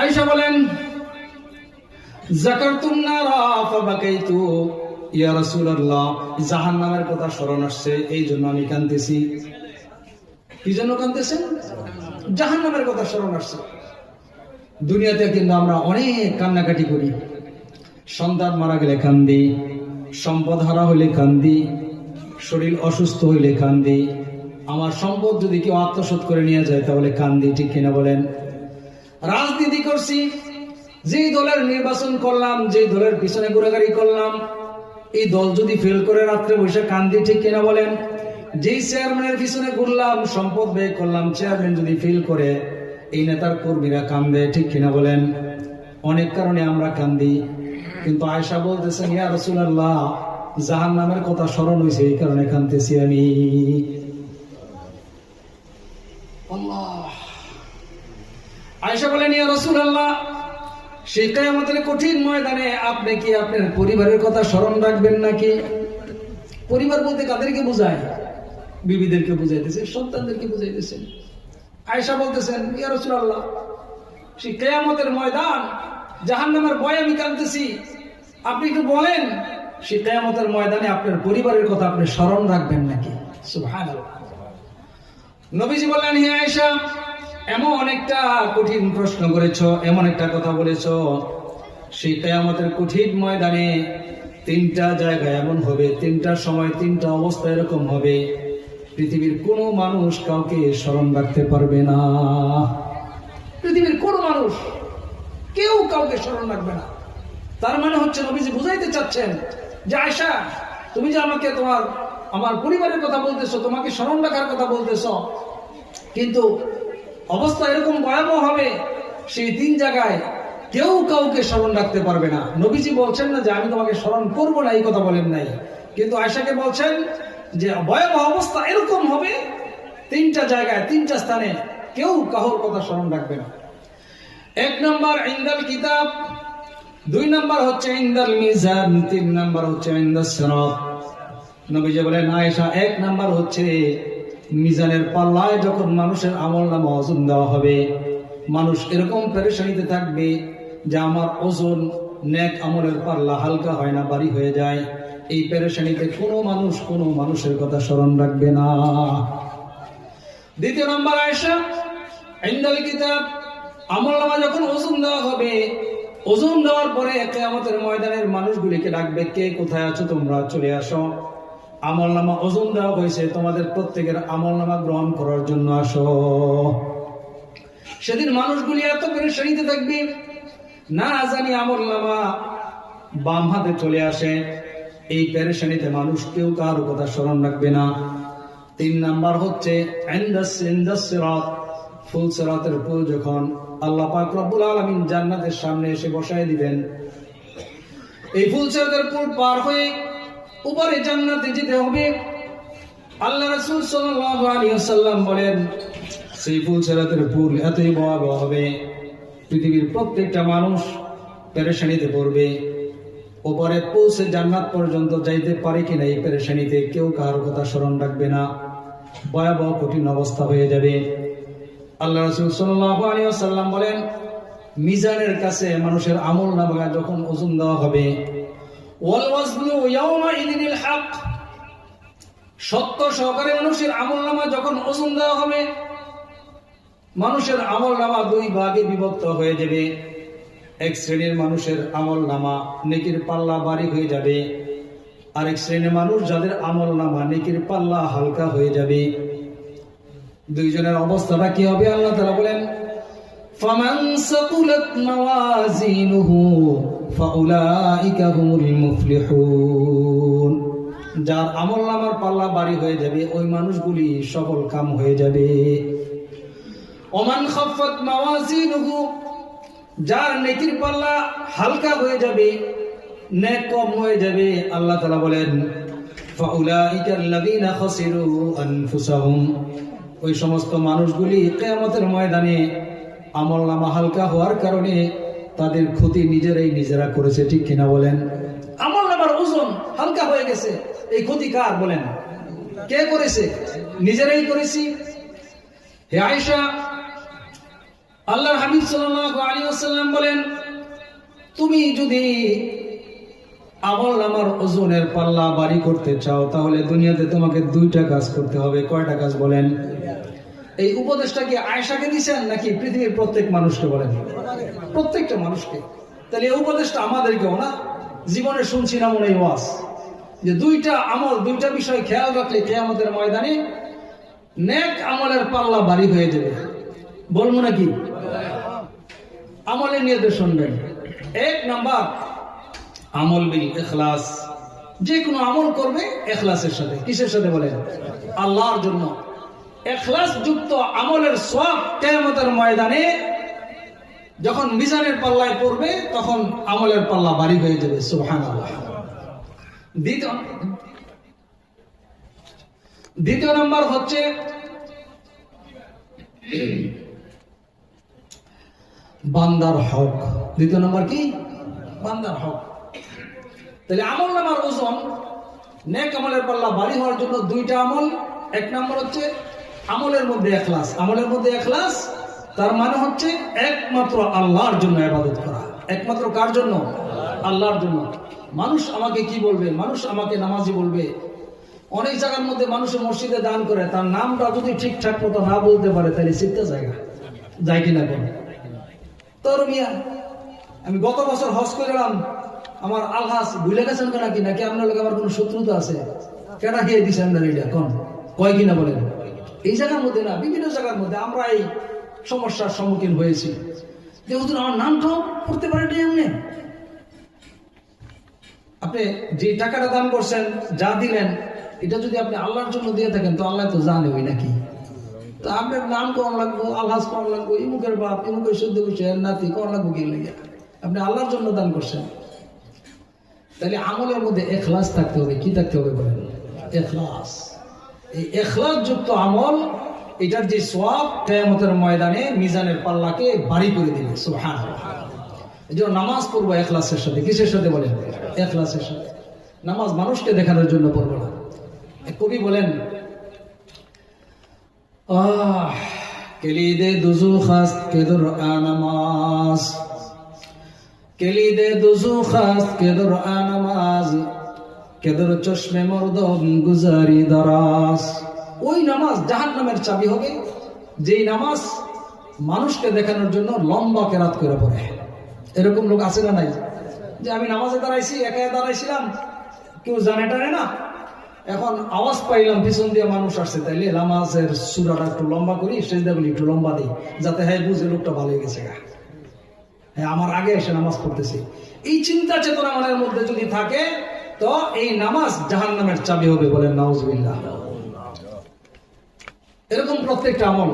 আয়েশা বলেন, জাকারতুম নারা ফাবাকাইতু, ইয়া রাসূলুল্লাহ। জাহান্নামের কথা স্মরণ আসছে, এই জন্য আমি কাঁদতেছি। কি জন্য কাঁদতেছেন? জাহান্নামের কথা স্মরণ আসছে। দুনিয়াতে কিন্তু আমরা অনেক কান্নাকাটি করি। সন্তান মারা গেলে কান্দি, সম্পদ হারা হইলে কান্দি, শরীর অসুস্থ হইলে কান্দি, আমার সম্পদ যদি কেউ আত্মসাৎ করে নিয়ে যায় তাহলে কান্দি, ঠিক কিনা বলেন? রাজনীতি করছি যে দলের নির্বাচন করলাম যে দলের পিছনে ঘোরাঘুরি করলাম, এই দল যদি ফেল করে রাত্রে বসে কান্দি ঠিক কিনা বলেন? যেই চেয়ারম্যানের পিছনে ঘুরলাম, সম্পদ ব্যয় করলাম চেয়ারম্যান যদি ফেল করে, এই নেতার কর্মীরা কান্দে ঠিক কিনা বলেন? অনেক কারণে আমরা কান্দি কিন্তু আয়সা বলতেছেন, ইয়া রসুল্লাহ জাহান নামের কথা স্মরণ হয়েছে এই কারণে কান্দতেছি আমি। আল্লাহ। আয়সা বলেন, ইয়া রসুল্লাহ সেই আমাদের কঠিন ময়দানে আপনি কি আপনার পরিবারের কথা স্মরণ রাখবেন নাকি? পরিবার বলতে কাদেরকে বোঝায়? বিবিদেরকে বুঝাইতেছে, সন্তানদেরকে বুঝাইতেছেন আয়সা বলতেছেন, ইয়া রসুল আল্লাহ সেই কেয়ামতের ময়দান, জাহান্নামের ভয় আমি কাঁদতেছি। আপনি একটু বলেন, সেই কেয়ামতের ময়দানে আপনার পরিবারের কথা আপনি স্মরণ রাখবেন নাকি? সুবহানাল্লাহ। নবীজি বললেন, হে আয়েশা এমন অনেকটা কঠিন প্রশ্ন করেছ, এমন একটা কথা বলেছ, সেই কেয়ামতের কঠিন ময়দানে তিনটা জায়গায় এমন হবে, তিনটা সময়, তিনটা অবস্থা এরকম হবে, পৃথিবীর কোনো মানুষ কাউকে স্মরণ রাখতে পারবে না। পৃথিবীর কোনো মানুষ কেউ কাউকে স্মরণ রাখবে না। তার মানে হচ্ছে নবীজি বুঝাইতে চাচ্ছেন যে আয়সা তুমি যে আমাকে তোমার, আমার পরিবারের কথা বলতেছো, তোমাকে স্মরণ রাখার কথা বলতেছো, কিন্তু অবস্থা এরকম ভয়াবহ হবে, সেই তিন জায়গায় কেউ কাউকে স্মরণ রাখতে পারবে না। নবীজি বলছেন না যে, আমি তোমাকে স্মরণ করব না এই কথা বলেন নাই। কিন্তু আয়সাকে বলছেন যে, ভয়াবহ অবস্থা এরকম হবে, তিনটা জায়গায়, তিনটা স্থানে কেউ কাহোর কথা স্মরণ রাখবে না। এক নম্বর ইন্দাল কিতাব, দুই নম্বর হচ্ছে ইন্দাল মিজান, তিন নম্বর হচ্ছে ইন্দাল সিরাত। নবীজি বলেন, আয়েশা, এক নাম্বার হচ্ছে মিজানের পাল্লায় যখন মানুষের আমল নামা ওজন দেওয়া হবে, মানুষ এরকম পেরেশানিতে থাকবে যে আমার ওজন নেক আমলের পাল্লা হালকা হয় না বাড়ি হয়ে যায়। এই পেরেশানিতে কোনো মানুষ কোনো মানুষের কথা স্মরণ রাখবে না। দ্বিতীয় নম্বর আয়েশা, ইন্দাল কিতাব, আমল নামা যখন ওজন দেওয়া হবে, ওজন দেওয়ার পরে কেয়ামতের ময়দানের মানুষগুলিকে ডাকবে, কে কোথায় আছো? তোমরা চলে আসো। আমল নামা ওজন দেওয়া হয়েছে তোমাদের প্রত্যেকের আমল নামা গ্রহণ করার জন্য আসো। সেদিন মানুষগুলি এত পেরেশানিতে থাকবে না জানি আমল নামা বাম হাতে চলে আসে। এই পেরেশানিতে মানুষ কেউ কারও কথা স্মরণ রাখবে না। তিন নাম্বার হচ্ছে সিরাত, ফুল সেরাতের উপর যখন আল্লাহ পাক রব্বুল আলমিন জান্নাতের সামনে এসে বসায় দিবেন এই ফুল সেরাতের পুল পার হয়ে উপরে জান্নাতে যেতে হবে। আল্লাহ রাসূল সাল্লাল্লাহু আলাইহি ওয়াসাল্লাম বলেন, সেই ফুল সেরাতের ফুল এতই ভয়াবহ হবে। পৃথিবীর প্রত্যেকটা মানুষ পেরেশানিতে পড়বে। ওপরে পৌঁছে জান্নাত পর্যন্ত যাইতে পারে কিনা এই পেরেশানিতে কেউ কারোর কথা স্মরণ রাখবে না। ভয়াবহ, কঠিন অবস্থা হয়ে যাবে। আল্লাহ রসুল সাল্লাহ আলিয়াল্লাম বলেন, মিজানের কাছে মানুষের আমল নামা যখন ওজন দেওয়া হবে সত্য সহকারে মানুষের আমল নামা যখন ওজন দেওয়া হবে, মানুষের আমল নামা দুই ভাগে বিভক্ত হয়ে যাবে। এক শ্রেণির মানুষের আমল নামা নেকির পাল্লা বাড়ি হয়ে যাবে। আরেক শ্রেণির মানুষ যাদের আমল নামা নেকির পাল্লা হালকা হয়ে যাবে। দুইজনের অবস্থাটা কি হবে? আল্লাহ তারা বলেন, ফামান সাকুলাত মাওয়াজিনুহু فأولئك هم المفلحون যার আমল নামার পাল্লা বাড়ি হয়ে যাবে ওই মানুষগুলি সফল কাম হয়ে যাবে ওমান খাফাত মাওয়াজিনুহু যার নেকির পাল্লা হালকা হয়ে যাবে নেক কম হয়ে যাবে আল্লাহ তাআলা বলেন ফাউলাইকা আল্লাযীনা খাসিরু আনফুসাহুম ওই সমস্ত মানুষগুলি কিয়ামতের ময়দানে আমল নামা হালকা হওয়ার কারণে তাদের ক্ষতি নিজেরাই নিজেরা করেছে, ঠিক কিনা বলেন? আমল নামার ওজন হালকা হয়ে গেছে। এই ক্ষতি কার বলেন? কে করেছে? নিজেরাই করেছি। হে আয়েশা আল্লাহ সাল্লাল্লাহু আলাইহি বলেন, তুমি যদি আমল আমার ওজনের পাল্লা বাড়ি করতে চাও, তাহলে দুনিয়াতে তোমাকে দুইটা কাজ করতে হবে। কয়টা কাজ বলেন? এই উপদেশটা কি আয়েশাকে দিছেন নাকি পৃথিবীর প্রত্যেক মানুষকে বলেন? প্রত্যেকটা মানুষকে। তাহলে এই উপদেশটা আমাদেরকেও না? জীবনে শুনছি না মনে ওয়াজ। যে দুইটা আমল, দুইটা বিষয় খেয়াল রাখলে কেয়ামতের ময়দানে নেক আমলের পাল্লা বাড়ি হয়ে যাবে। বলব নাকি? আমলের নিয়ে শুনবেন। এক নাম্বার, আমল বিল এখলাস যে কোনো আমল করবে এখলাসের সাথে। কিসের সাথে বলেন? আল্লাহর জন্য। এখলাস যুক্ত আমলের সব কেয়ামতের ময়দানে যখন মিজানের পাল্লায় পড়বে, তখন আমলের পাল্লা বাড়ি হয়ে যাবে দ্বিতীয় দ্বিতীয় নম্বর হচ্ছে, বান্দার হক। দ্বিতীয় নম্বর কি? বান্দার হক। তাহলে আমল নামার ওজন, নেক আমলের পাল্লা বাড়ি হওয়ার জন্য দুইটা আমল। এক নম্বর হচ্ছে আমলের মধ্যে এখলাস। আমলের মধ্যে এখলাস, তার মানে হচ্ছে একমাত্র আল্লাহর জন্য আবাদত করা। একমাত্র কার জন্য? আল্লাহর জন্য। মানুষ আমাকে কি বলবে? মানুষ আমাকে নামাজি বলবে। অনেক জায়গার মধ্যে মানুষের মসজিদে দান করে, তার নামটা যদি ঠিকঠাক মতো না বলতে পারে, তাহলে চিন্তা জায়গা। যায় কিনা কোন তোর মিয়া, আমি গত বছর হজ করলাম আমার আলহাস ভুলে গেছেন কেনা কি? নাকি আপনার লোক আমার কোনো শত্রুতা আছে? কেনা খেয়ে দিছে আপনার এটা কোন? কয় কিনা বলেন? এই জায়গার মধ্যে না, বিভিন্ন জায়গার মধ্যে আমরা এই সমস্যার সম্মুখীন হয়েছি। যে হুজুর আমার নামটাও করতে পারে নাই এমনি। আপনি যে টাকাটা দান করছেন, যা দিলেন, এটা যদি আপনি আল্লাহর জন্য দিয়ে থাকেন, তো আল্লাহ তো জানে ওই নাকি। তো আপনার নাম কম লাগবো আল্লাহ কম লাগবো, ইমুকের বাপ, ইমুকের শুদ্ধ বিষয়ের নাতি কম লাগবো কি লেগে? আপনি আল্লাহর জন্য দান করছেন। তাহলে আমলের মধ্যে এখলাস থাকতে হবে, কি থাকতে হবে বলেন? এখলাস। এই এখলাস যুক্ত আমল, এটার যে সব কেয়ামতের ময়দানে মিজানের পাল্লাকে বাড়ি করে দিবে সুবহান এই জন্য নামাজ পড়ব এখলাসের সাথে। কিসের সাথে বলেন? এখলাসের সাথে। নামাজ মানুষকে দেখানোর জন্য পড়ব না। কবি বলেন, আহ, কেলিদে দুজু খাস কেদুর আনামাজ। কেলিদে দুজু খাস কেদুর আনামাজ। কেদুর চশমে মর্দম গুজারি দারাস। ওই নামাজ জাহান নামের চাবি হবে, যেই নামাজ মানুষকে দেখানোর জন্য লম্বা কেরাত করে পড়ে। এরকম লোক আছে না নাই? যে আমি নামাজে দাঁড়াইছি একা দাঁড়াইছিলাম, কেউ জানে টানে না। এখন আওয়াজ পাইলাম, পিছন দিয়ে মানুষ আসছে। তাইলে নামাজের সুরাটা একটু লম্বা করি, সেজদা বলি, একটু লম্বা দিই, যাতে হ্যাঁ বুঝে লোকটা ভালো গেছে গা। হ্যাঁ আমার আগে এসে নামাজ পড়তেছি। এই চিন্তা চেতনা মনের মধ্যে যদি থাকে তো এই নামাজ জাহান নামের চাবি হবে বলেন নাউজবিল্লাহ এরকম প্রত্যেকটা আমল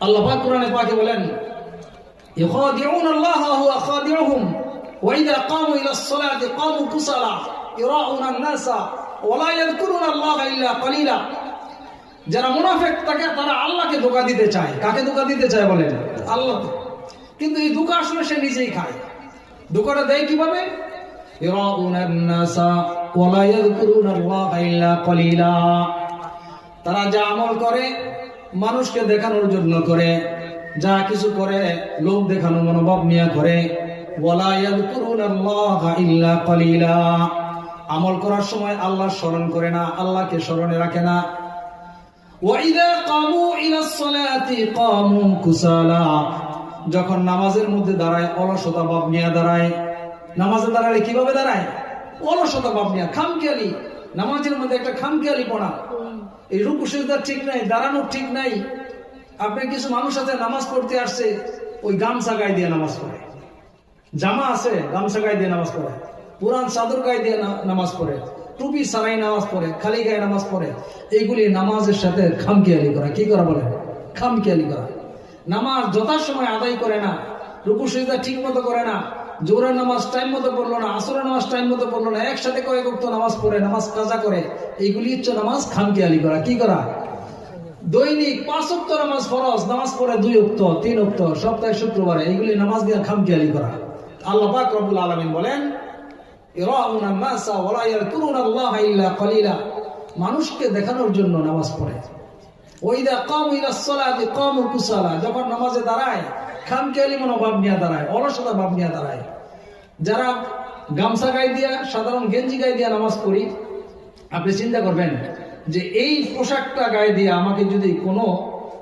আল্লাহ পাক কোরআনে পাকে বলেন يخادعون الله وهو خادعهم وإذا قاموا إلى الصلاة قاموا كسلا يراؤون الناس ولا يذكرون الله إلا قليلا যারা মুনাফেক তাকে তারা আল্লাহকে ধোকা দিতে চায় কাকে ধোকা দিতে চায় বলেন আল্লাহ কিন্তু এই ধোকা আসলে সে নিজেই খায় ধোকাটা দেয় কিভাবে يراؤون الناس ولا يذكرون الله إلا قليلا তারা যা আমল করে মানুষকে দেখানোর জন্য করে যা কিছু করে লোক দেখানো মনোভাব নিয়ে করে ওয়ালা ইয়াযকুরুনাল্লাহা ইল্লা কলিলা আমল করার সময় আল্লাহ স্মরণ করে না আল্লাহকে স্মরণে রাখে না ওয়াইদা কামু ইলাস সালাতি কামু কুসালা যখন নামাজের মধ্যে দাঁড়ায় অলসতা ভাব নিয়ে দাঁড়ায় নামাজে দাঁড়ালে কীভাবে দাঁড়ায়? অলসতা ভাব খামখেয়ালি। নামাজের মধ্যে একটা খামখেয়ালি পড়া। এই রুকু সেজদা ঠিক নাই, দাঁড়ানোর ঠিক নাই। আপনি কিছু মানুষ আছে, নামাজ পড়তে আসছে, ওই গামছা গায়ে দিয়ে নামাজ পড়ে। জামা আছে, গামছা গায়ে দিয়ে নামাজ পড়ে। পুরান চাদর গায়ে দিয়ে নামাজ পড়ে। টুপি সারাই নামাজ পড়ে, খালি গায়ে নামাজ পড়ে। এইগুলি নামাজের সাথে খামখেয়ালি করা। কি করা বলে খামখেয়ালি করা। নামাজ যথাসময় আদায় করে না, রুকু সেজদা ঠিক মতো করে না জোরের নামাজ টাইম মতো পড়ল না, আসরের নামাজ টাইম মতো পড়ল না, একসাথে কয়েক উক্ত নামাজ পড়ে, নামাজ কাজা করে, এইগুলি হচ্ছে নামাজ খামখেয়ালি করা। কি করা? দৈনিক পাঁচ উক্ত নামাজ ফরজ, নামাজ পড়ে দুই উক্ত তিন উক্ত সপ্তাহে শুক্রবারে, এইগুলি নামাজ দিয়ে খামখেয়ালি করা। আল্লাহ পাক রব্বুল আলামিন বলেন মানুষকে দেখানোর জন্য নামাজ পড়ে। ওইদা কম ইলা কম কুসালা, যখন নামাজে দাঁড়ায় খামখেয়ালি মনোভাব নিয়ে দাঁড়ায়, অলসতা ভাব নিয়ে দাঁড়ায়। যারা গামছা গায়ে দিয়া, সাধারণ গেঞ্জি গায়ে দিয়া নামাজ পড়ি, আপনি চিন্তা করবেন যে এই পোশাকটা গায়ে দিয়ে আমাকে যদি কোনো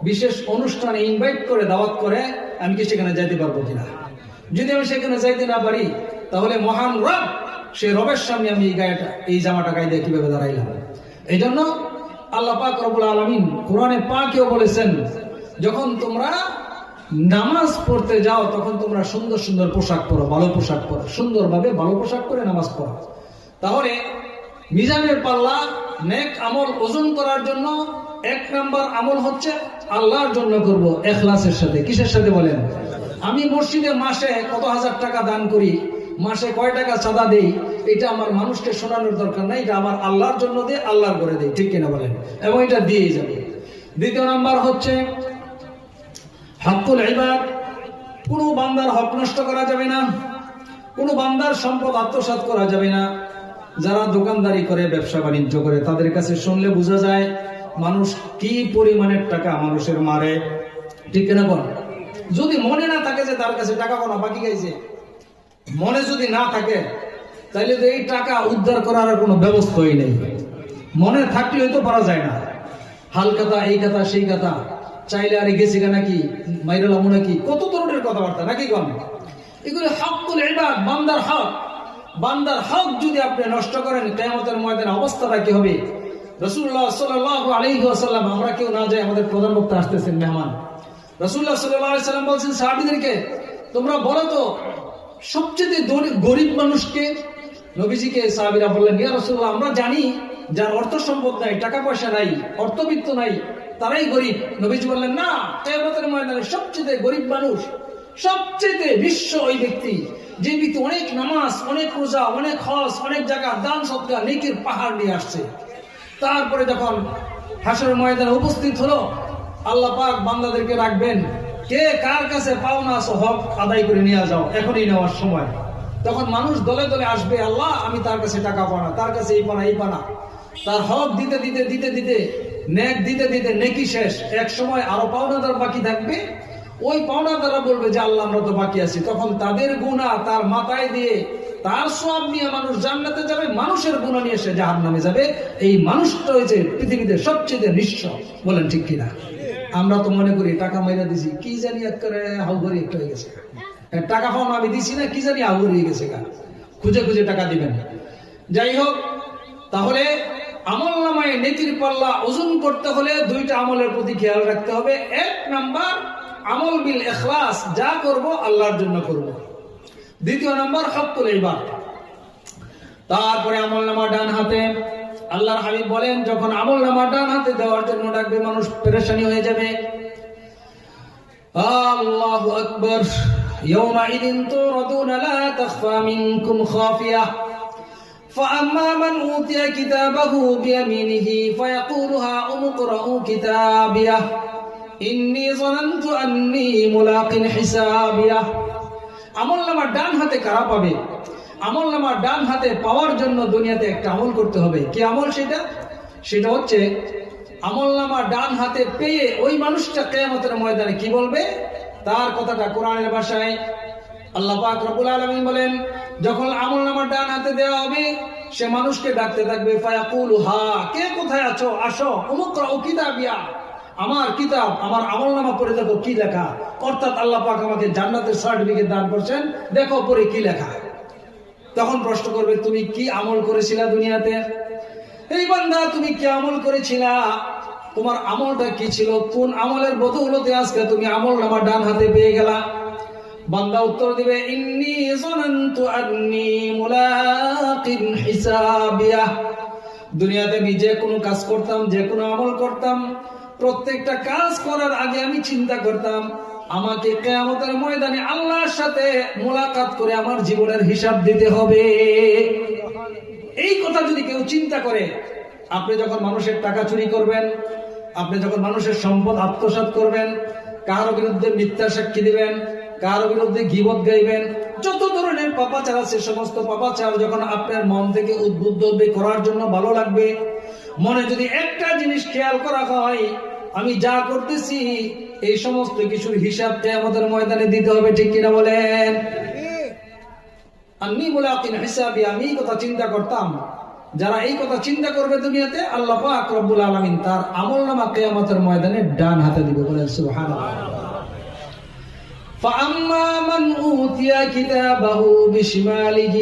বিশেষ অনুষ্ঠানে ইনভাইট করে, দাওয়াত করে, আমি কি সেখানে যাইতে পারব কিনা? যদি আমি সেখানে যাইতে না পারি, তাহলে মহান রব সেই রবের সামনে আমি এই গায়েটা, এই জামাটা গায়ে দিয়ে কীভাবে দাঁড়াইলাম? এই জন্য আল্লাহ পাক রবুল আলমিন কোরআনে পাকেও বলেছেন, যখন তোমরা নামাজ পড়তে যাও, তখন তোমরা সুন্দর সুন্দর পোশাক পরো, ভালো পোশাক পরো। সুন্দরভাবে ভালো পোশাক পরে নামাজ পড়ো। তাহলে মিজানের পাল্লা নেক আমল ওজন করার জন্য এক নাম্বার আমল হচ্ছে আল্লাহর জন্য করব এখলাসের সাথে। কিসের সাথে বলেন? আমি মসজিদে মাসে কত হাজার টাকা দান করি, মাসে কয় টাকা চাঁদা দেই, এটা আমার মানুষকে শোনানোর দরকার নাই, এটা আমার আল্লাহর জন্য দিয়ে আল্লাহর করে দেই। ঠিক কিনা বলেন? এবং এটা দিয়েই যাবে। দ্বিতীয় নাম্বার হচ্ছে হকুল ইবাদ, কোনো বান্দার হক নষ্ট করা যাবে না, কোনো বান্দার সম্পদ আত্মসাৎ করা যাবে না। যারা দোকানদারি করে, ব্যবসা বাণিজ্য করে, তাদের কাছে শুনলে বোঝা যায় মানুষ কি পরিমাণের টাকা মানুষের মারে। ঠিক কিনা বল? যদি মনে না থাকে যে তার কাছে টাকা কোনো বাকি গাইছে মনে যদি না থাকে তাহলে তো এই টাকা উদ্ধার করার কোনো ব্যবস্থাই নেই। মনে থাকলে তো পারা যায় না। হাল কথা, এই কথা, সেই কথা। চাইলে আরে গেছে নাকি? মাইরালাম নাকি? কত ধরনের কথাবার্তা, নাকি কন? এগুলো হকুল ইবাদ, বান্দার হক। বান্দার হক যদি আপনি নষ্ট করেন, কেয়ামতের ময়দানে অবস্থাটা কি হবে? রসুল্লাহ সাল্লাহ আলাইহি ওয়াসাল্লাম, আমরা কেউ না যাই আমাদের প্রধান বক্তা আসতেছেন, মেহমান। রসুল্লাহ সাল্লাহ সাল্লাম বলছেন, সাহাবিদেরকে তোমরা বলো তো, সবচেয়ে গরিব মানুষকে নবীজিকে সাহাবিরা বললেন, ইয়া রসুল্লাহ আমরা জানি যার অর্থ সম্পদ নাই, টাকা পয়সা নাই, অর্থবিত্ত নাই তারাই গরিব। নবীজি বললেন, না, কেয়ামতের ময়দানে সবচেয়ে গরিব মানুষ, সবচেয়ে বিশ্ব ওই ব্যক্তি, যে ব্যক্তি অনেক নামাজ, অনেক রোজা, অনেক হজ, অনেক জায়গা দান সৎকার, নেকির পাহাড় নিয়ে আসছে। তারপরে যখন হাসর ময়দানে উপস্থিত হলো, আল্লাহ পাক বান্দাদেরকে রাখবেন, কে কার কাছে পাওনা আছে হক আদায় করে নিয়ে যাও, এখনই নেওয়ার সময়। তখন মানুষ দলে দলে আসবে, আল্লাহ, আমি তার কাছে টাকা পানা তার কাছে এই পানা এই পানা তার হক দিতে দিতে দিতে দিতে নেক দিতে দিতে নেকি শেষ। এক সময় আরও পাওনাদার বাকি থাকবে। ওই পাওনাদাররা বলবে যে, আল্লাহ, আমরা তো বাকি আছি। তখন তাদের গুণা তার মাথায় দিয়ে তার সব নিয়ে মানুষ জান্নাতে যাবে, মানুষের গুণা নিয়ে সে জাহান নামে যাবে। এই মানুষটা হয়েছে পৃথিবীতে সবচেয়ে নিঃস্ব। বলেন ঠিক কিনা? আমরা তো মনে করি, টাকা মাইরা দিছি, কি জানি এক করে হাউগরি একটা হয়ে গেছে। টাকা পাওয়া আমি দিছি না, কি জানি হাউগরি হয়ে গেছে গা। খুঁজে খুঁজে টাকা দিবেন। যাই হোক, তাহলে আমল নামায় নেতির পাল্লা ওজন করতে হলে দুইটা আমলের প্রতি খেয়াল রাখতে হবে এক নাম্বার আমল বিল এখলাস যা করব আল্লাহর জন্য করব দ্বিতীয় নাম্বার হকুল ইবাদ তারপরে আমল নামা ডান হাতে আল্লাহর হাবিব বলেন যখন আমল নামা ডান হাতে দেওয়ার জন্য ডাকবে মানুষ পেরেশানি হয়ে যাবে আল্লাহ আকবর يومئذ تعرضون لا تخفى منكم خافية فأما من أوتي كتابه بيمينه فيقول هاؤم اقرءوا كتابيه إني ظننت أني ملاق حسابيه আমল নামার ডান হাতে কারা পাবে আমল নামার ডান হাতে পাওয়ার জন্য দুনিয়াতে একটা আমল করতে হবে কি আমল সেটা সেটা হচ্ছে আমল নামা ডান হাতে পেয়ে ওই মানুষটা কেয়ামতের ময়দানে কি বলবে তার কথাটা কোরআনের ভাষায় আল্লাহ পাক রব্বুল আলামিন বলেন যখন আমল নামার ডান হাতে দেওয়া হবে, সে মানুষকে ডাকতে থাকবে, ফায়াকুল, হা, কে কোথায় আছো? আসো অমুক ও কিতাবিয়া। আমার কিতাব, আমার আমল নামা পড়ে দেখো, কি লেখা? অর্থাৎ আল্লাহ পাক আমাকে জান্নাতের সার্টিফিকেট দান করছেন, দেখো পরে কি লেখা। তখন প্রশ্ন করবে, তুমি কি আমল করেছিলা দুনিয়াতে? এই বান্দা, তুমি কি আমল করেছিলা? তোমার আমলটা কি ছিল? কোন আমলের বদৌলতে আজকে তুমি আমল নামা ডান হাতে পেয়ে গেলা? বান্দা উত্তর দিবে, ইন্নি জানান্তু আন্নি মুলাকিন হিসাবিয়া। দুনিয়াতে আমি যে কোনো কাজ করতাম, যে কোনো আমল করতাম, প্রত্যেকটা কাজ করার আগে আমি চিন্তা করতাম, আমাকে কেয়ামতের ময়দানে আল্লাহর সাথে মোলাকাত করে আমার জীবনের হিসাব দিতে হবে। এই কথা যদি কেউ চিন্তা করে, আপনি যখন মানুষের টাকা চুরি করবেন, আপনি যখন মানুষের সম্পদ আত্মসাৎ করবেন, কারও বিরুদ্ধে মিথ্যা সাক্ষী দিবেন কারও বিরুদ্ধে গিবত গাইবেন? যত ধরনের পাপাচার আছে, সমস্ত পাপাচার যখন আপনার মন থেকে উদ্বুদ্ধ হবে, করার জন্য ভালো লাগবে। মনে যদি একটা জিনিস খেয়াল করা হয়, আমি যা করতেছি, এই সমস্ত কিছুর হিসাব আমাদের ময়দানে দিতে হবে, ঠিক কিনা বলেন? আমি বলে আপনি হিসাবে, আমি কথা চিন্তা করতাম। যারা এই কথা চিন্তা করবে দুনিয়াতে, আল্লাহ পাক রব্বুল আলামিন তার আমল নামা কেয়ামতের ময়দানে ডান হাতে দিবে বলেন, সুবহানাল্লাহ। فأما من أوتي كتابه بشماله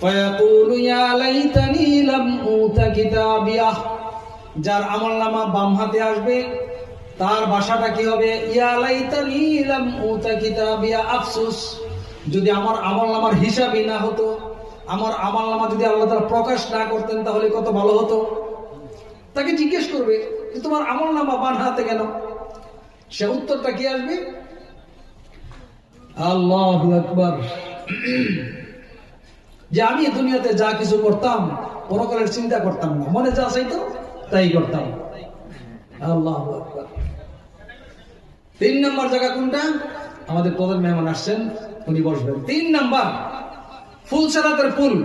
فيقول يا ليتني لم أوت كتابيه যার আমল নামা বাম হাতে আসবে তার বাসাটা কি হবে ইয়া লাইতানি লাম উতা কিতাবিয়া আফসোস যদি আমার আমল নামার হিসাবই না হতো আমার আমল নামা যদি আল্লাহ তাআলা প্রকাশ না করতেন তাহলে কত ভালো হতো তাকে জিজ্ঞেস করবে যে তোমার আমল নামা বাম হাতে কেন সে উত্তরটা কি আসবে আল্লাহ আকবার। যে আমি দুনিয়াতে যা কিছু করতাম পরকালের চিন্তা করতাম না। মনে যা চাইতো, তাই করতাম। আল্লাহ আকবার। তিন নম্বর জায়গা কোনটা? আমাদের প্রধান মেহমান আসছেন, উনি বসবেন। তিন নাম্বার, ফুলসেরাতের ফুল।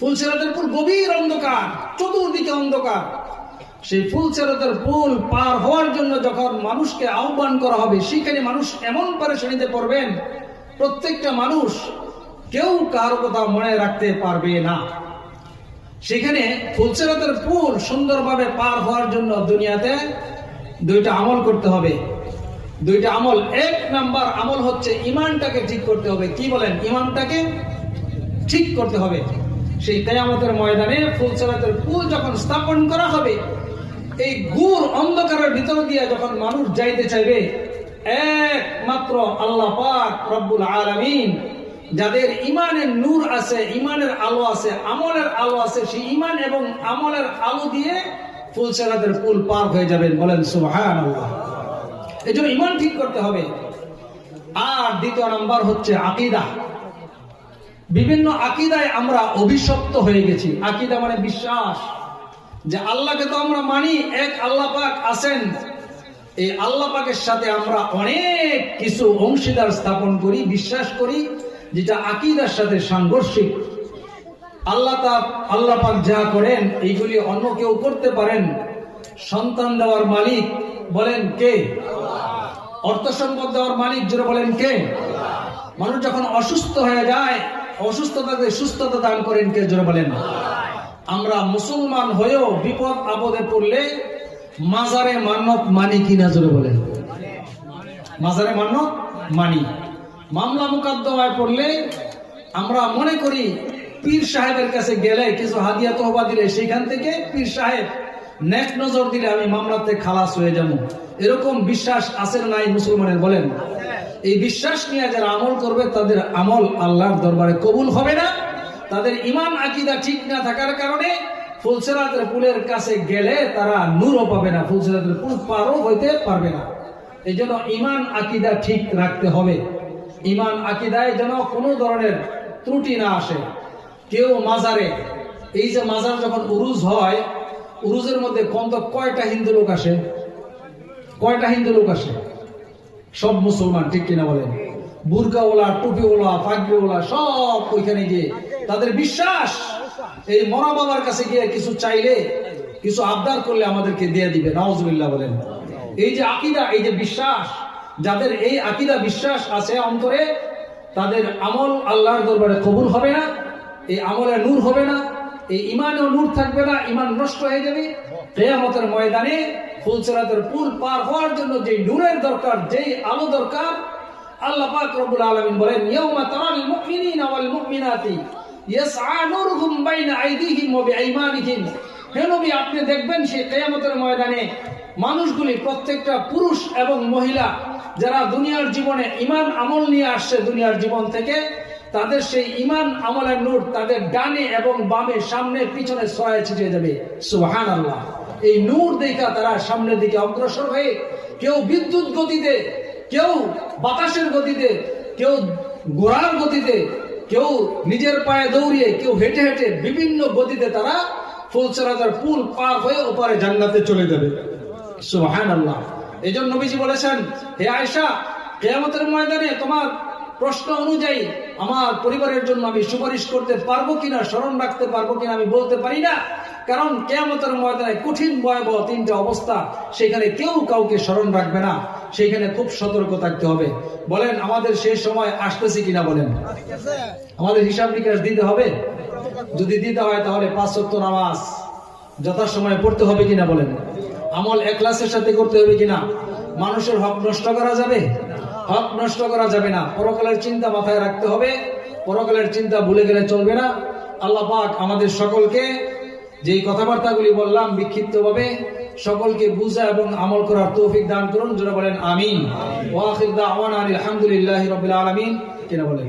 ফুলসেরাতের পুল গভীর অন্ধকার, চতুর্দিকে অন্ধকার। সেই ফুলসেরাতের পুল পার হওয়ার জন্য যখন মানুষকে আহ্বান করা হবে, সেখানে মানুষ এমন পারেশানিতে পড়বেন, প্রত্যেকটা মানুষ কেউ কারও কথা মনে রাখতে পারবে না। সেখানে ফুলসেরাতের পুল সুন্দরভাবে পার হওয়ার জন্য দুনিয়াতে দুইটা আমল করতে হবে। দুইটা আমল, এক নাম্বার আমল হচ্ছে ইমানটাকে ঠিক করতে হবে। কি বলেন? ইমানটাকে ঠিক করতে হবে। সেই কেয়ামতের ময়দানে ফুলসেরাতের পুল যখন স্থাপন করা হবে এই গুর অন্ধকারের ভিতর দিয়ে যখন মানুষ যাইতে চাইবে, একমাত্র আল্লাহ পাক রব্বুল আলামিন, যাদের ইমানের নূর আছে ইমানের আলো আছে, আমলের আলো আছে, সেই ইমান এবং আমলের আলো দিয়ে ফুলসেরাতের পুল পার হয়ে যাবেন বলেন সুবহানাল্লাহ। এই জন্য ইমান ঠিক করতে হবে। আর দ্বিতীয় নাম্বার হচ্ছে আকিদা। বিভিন্ন আকিদায় আমরা অভিশপ্ত হয়ে গেছি। আকিদা মানে বিশ্বাস। যে আল্লাহকে তো আমরা মানি, এক আল্লাহ পাক আছেন। এই আল্লাহ পাকের সাথে আমরা অনেক কিছু অংশীদার স্থাপন করি, বিশ্বাস করি, যেটা আকিদার সাথে সাংঘর্ষিক। আল্লাহ তা, আল্লাহ পাক যা করেন, এইগুলি অন্য কেউ করতে পারেন। সন্তান দেওয়ার মালিক বলেন কে? অর্থ সম্পদ দেওয়ার মালিক জোরে বলেন কে? মানুষ যখন অসুস্থ হয়ে যায়, অসুস্থতাকে সুস্থতা দান করেন কে জোরে বলেন? আমরা মুসলমান হয়েও বিপদ আপদে পড়লে মাজারে মান্নত মানি কিনা জোরে বলেন। মাজারে মান্নত মানি। মামলা মোকদ্দমায় পড়লে আমরা মনে করি পীর সাহেবের কাছে গেলে কিছু হাদিয়া তহবা দিলে সেখান থেকে পীর সাহেব নেক নজর দিলে আমি মামলাতে খালাস হয়ে যাব। এরকম বিশ্বাস আছে নাই মুসলমানের বলেন? এই বিশ্বাস নিয়ে যারা আমল করবে তাদের আমল আল্লাহর দরবারে কবুল হবে না। তাদের ইমান আকিদা ঠিক না থাকার কারণে ফুলসেরাতের পুলের কাছে গেলে তারা নূরও পাবে না, ফুলসেরাতের পুল পারও হইতে পারবে না। এই জন্য ইমান আকিদা ঠিক রাখতে হবে। ইমান আকিদায় যেন কোনো ধরনের ত্রুটি না আসে। কেউ মাজারে, এই যে মাজার যখন উরুজ হয়, উরুজের মধ্যে কম তো কয়টা হিন্দু লোক আসে? কয়টা হিন্দু লোক আসে? সব মুসলমান, ঠিক কিনা বলেন? বুরকাওয়ালা, টুপিওয়ালা পাগড়িওয়ালা সব ওইখানে গিয়ে তাদের বিশ্বাস। এই মরা বাবার কাছে গিয়ে কিছু চাইলে, কিছু আবদার করলে আমাদেরকে দিয়ে দিবে। নওয়াজবিল্লাহ বলেন। এই যে আকিদা, এই যে বিশ্বাস, যাদের এই আকিদা বিশ্বাস আছে অন্তরে, তাদের আমল আল্লাহর দরবারে কবুল হবে না, এই আমলে নূর হবে না, এই ইমানেও নূর থাকবে না ইমান নষ্ট হয়ে যাবে। কেয়ামতের ময়দানে ফুলসেরাতের পুল পার হওয়ার জন্য যে নূরের দরকার, যেই আলো দরকার, আল্লাহ পাক রব্বুল আলামিন বলেন, ইয়াউমা তারাল মুমিনিনা ওয়াল মুমিনাতি। ইয়াসআ নূরুহুম বাইনা আইদিহিম ওয়া বিআইমানিহিম। আপনি দেখবেন সেই কিয়ামতের ময়দানে মানুষগুলি, প্রত্যেকটা পুরুষ এবং মহিলা যারা দুনিয়ার জীবনে ইমান আমল নিয়ে আসছে দুনিয়ার জীবন থেকে, তাদের সেই ইমান আমলের নূর তাদের ডানে এবং বামে, সামনে, পিছনে ছড়ায় ছিটিয়ে যাবে সুবহান আল্লাহ এই নূর দেখা তারা সামনের দিকে অগ্রসর হয়ে কেউ বিদ্যুৎ গতিতে, কেউ বাতাসের গতিতে, কেউ ঘোড়ার গতিতে কেউ নিজের পায়ে দৌড়িয়ে কেউ হেঁটে হেঁটে বিভিন্ন গতিতে তারা ফুলসরাজার পুল পার হয়ে ওপারে জান্নাতে চলে যাবে। সুহান আল্লাহ এই জন্য নবীজি বলেছেন, হে আয়সা কেয়ামতের ময়দানে তোমার প্রশ্ন অনুযায়ী আমার পরিবারের জন্য আমি সুপারিশ করতে পারব কিনা, স্মরণ রাখতে পারব কিনা আমি বলতে পারি না। কারণ কেয়ামতের ময়দানে কঠিন, ভয়াবহ তিনটা অবস্থা, সেখানে কেউ কাউকে স্মরণ রাখবে না। সেখানে খুব সতর্ক থাকতে হবে। বলেন, আমাদের সেই সময় আসতেছে কিনা বলেন? আমাদের হিসাব নিকাশ দিতে হবে? যদি দিতে হয়, তাহলে পাঁচ সত্য নামাজ যথাসময়ে পড়তে হবে কিনা বলেন? আমল একলাসের সাথে করতে হবে কিনা? মানুষের হক নষ্ট করা যাবে? হক নষ্ট করা যাবে না। পরকালের চিন্তা মাথায় রাখতে হবে। পরকালের চিন্তা ভুলে গেলে চলবে না। আল্লাহ পাক আমাদের সকলকে যেই কথাবার্তাগুলি বললাম বিক্ষিপ্ত ভাবে সকলকে বুঝা এবং আমল করার তৌফিক দান করুন। যারা বলেন আমিন। ওয়াখির দাওয়ানা আলহামদুলিল্লাহি রাব্বিল আলামিন। কেনা বলেন?